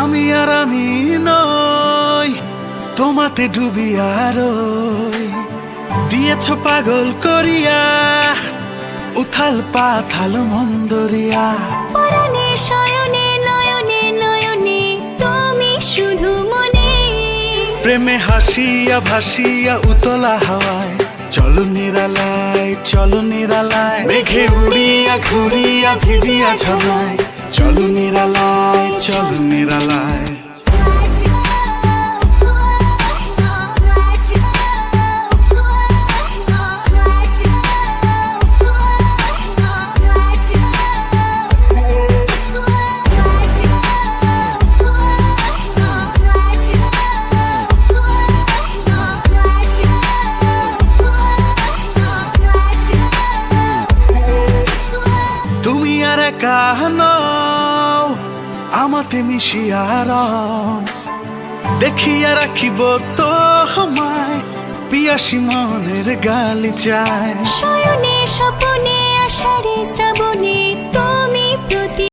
আমি আর আমি নই তোমাতে ডুবি রই দিয়েছ পাগল করিয়া উথাল পাথাল মন্দরিয়া শয়নে নয়নে নয়নে তুমি শুধু মনে। প্রেমে হাসিয়া ভাসিয়া উতলা হাওয়ায়। চলো নিরালায় চলো নিরালায়। মেঘে উড়িয়া ঘুরিয়া ভিজিয়া ঝলায় চলো নিরালায়। আর কাহন আমাতে মিশিয়ার দেখিয়া রাখিব তো আমায় পিয়াসি মনের গালি চায়।